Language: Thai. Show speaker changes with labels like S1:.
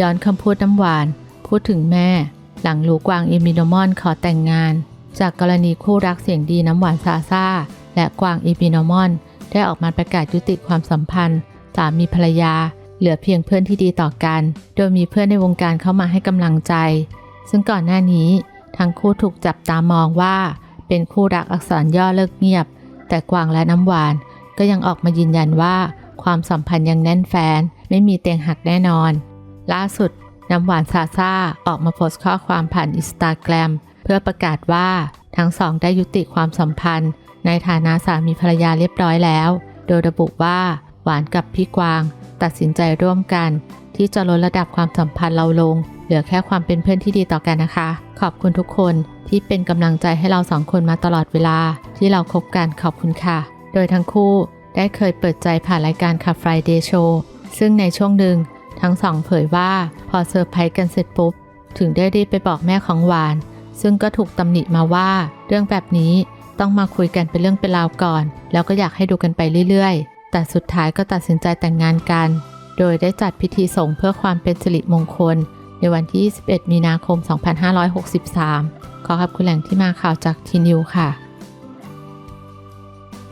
S1: ย้อนคำพูดน้ำหวาน พูดถึงแม่ หลังรู้กวางเอมิโนมอนขอแต่งงาน จากกรณีคู่รักเสียงดีน้ำหวานซาซาและกวางเอมิโนมอน ได้ออกมาประกาศยุติความสัมพันธ์ สามีภรรยา เหลือเพียงเพื่อนที่ดีต่อกัน โดยมีเพื่อนในวงการเข้ามาให้กำลังใจ ซึ่งก่อนหน้านี้ ทั้งคู่ถูกจับตามองว่า เป็นคู่รักอักษรย่อเลิกเงียบ แต่กวางและน้ำหวานก็ยังออกมายืนยันว่า ความสัมพันธ์ยังแน่นแฟนไม่มีเตียงหักแน่นอน ล่าสุดน้ำหวานซาซาออกมาโพสต์ข้อความผ่านอินสตาแกรมเพื่อประกาศว่าทั้งสองได้ยุติความสัมพันธ์ ในฐานะสามีภรรยาเรียบร้อยแล้ว โดยระบุว่าหวานกับพี่กวาง ตัดสินใจร่วมกัน ที่จะลดระดับความสัมพันธ์เราลง เหลือแค่ความเป็นเพื่อนที่ดีต่อกันนะคะ ขอบคุณทุกคนที่เป็นกำลังใจให้เราสองคนมาตลอดเวลา ที่เราคบกันขอบคุณค่ะ โดยทั้งคู่ได้เคยเปิดใจผ่านรายการค่ะ Friday Show ซึ่งในช่วงหนึ่ง ทั้งสองเผยว่าพอเซอร์ไพรส์กันเสร็จปุ๊บ ถึงได้รีบไปบอกแม่ของหวาน ซึ่งก็ถูกตำหนิมาว่า เรื่องแบบนี้ต้องมาคุยกันเป็นเรื่องเป็นราวก่อน แล้วก็อยากให้ดูกันไปเรื่อยๆ แต่สุดท้ายก็ตัดสินใจแต่งงานกัน โดยได้จัดพิธีสงฆ์เพื่อความเป็นสิริมงคล ในวันที่ 21 มีนาคม 2563 ขอขอบคุณแหล่งที่มาข่าวจากทีนิวค่ะ